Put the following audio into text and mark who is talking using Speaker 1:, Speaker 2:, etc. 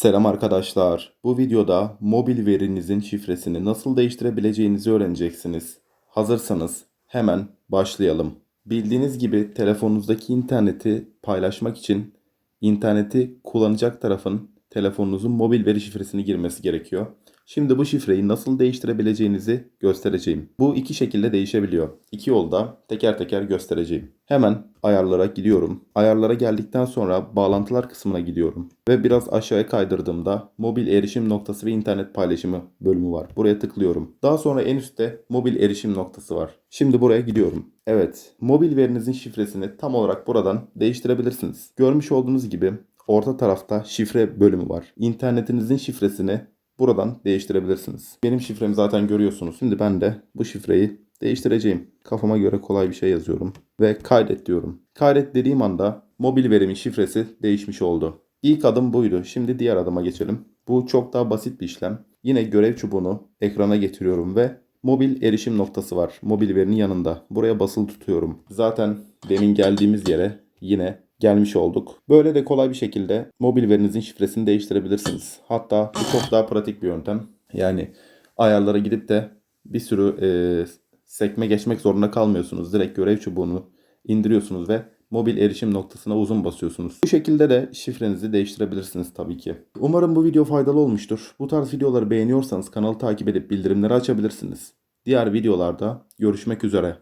Speaker 1: Selam arkadaşlar. Bu videoda mobil verinizin şifresini nasıl değiştirebileceğinizi öğreneceksiniz. Hazırsanız hemen başlayalım. Bildiğiniz gibi telefonunuzdaki interneti paylaşmak için interneti kullanacak tarafın telefonunuzun mobil veri şifresini girmesi gerekiyor. Şimdi bu şifreyi nasıl değiştirebileceğinizi göstereceğim. Bu iki şekilde değişebiliyor. İki yolda teker teker göstereceğim. Hemen ayarlara gidiyorum. Ayarlara geldikten sonra bağlantılar kısmına gidiyorum. Ve biraz aşağıya kaydırdığımda mobil erişim noktası ve internet paylaşımı bölümü var. Buraya tıklıyorum. Daha sonra en üstte mobil erişim noktası var. Şimdi buraya gidiyorum. Evet, mobil verinizin şifresini tam olarak buradan değiştirebilirsiniz. Görmüş olduğunuz gibi orta tarafta şifre bölümü var. İnternetinizin şifresini buradan değiştirebilirsiniz. Benim şifremi zaten görüyorsunuz. Şimdi ben de bu şifreyi değiştireceğim. Kafama göre kolay bir şey yazıyorum ve kaydet diyorum. Kaydet dediğim anda mobil verimin şifresi değişmiş oldu. İlk adım buydu. Şimdi diğer adıma geçelim. Bu çok daha basit bir işlem. Yine görev çubuğunu ekrana getiriyorum ve mobil erişim noktası var. Mobil verinin yanında. Buraya basılı tutuyorum. Zaten demin geldiğimiz yere yine gelmiş olduk. Böyle de kolay bir şekilde mobil verinizin şifresini değiştirebilirsiniz. Hatta bu çok daha pratik bir yöntem. Yani ayarlara gidip de bir sürü e, sekme geçmek zorunda kalmıyorsunuz. Direkt görev çubuğunu indiriyorsunuz ve mobil erişim noktasına uzun basıyorsunuz. Bu şekilde de şifrenizi değiştirebilirsiniz tabii ki. Umarım bu video faydalı olmuştur. Bu tarz videoları beğeniyorsanız kanalı takip edip bildirimleri açabilirsiniz. Diğer videolarda görüşmek üzere.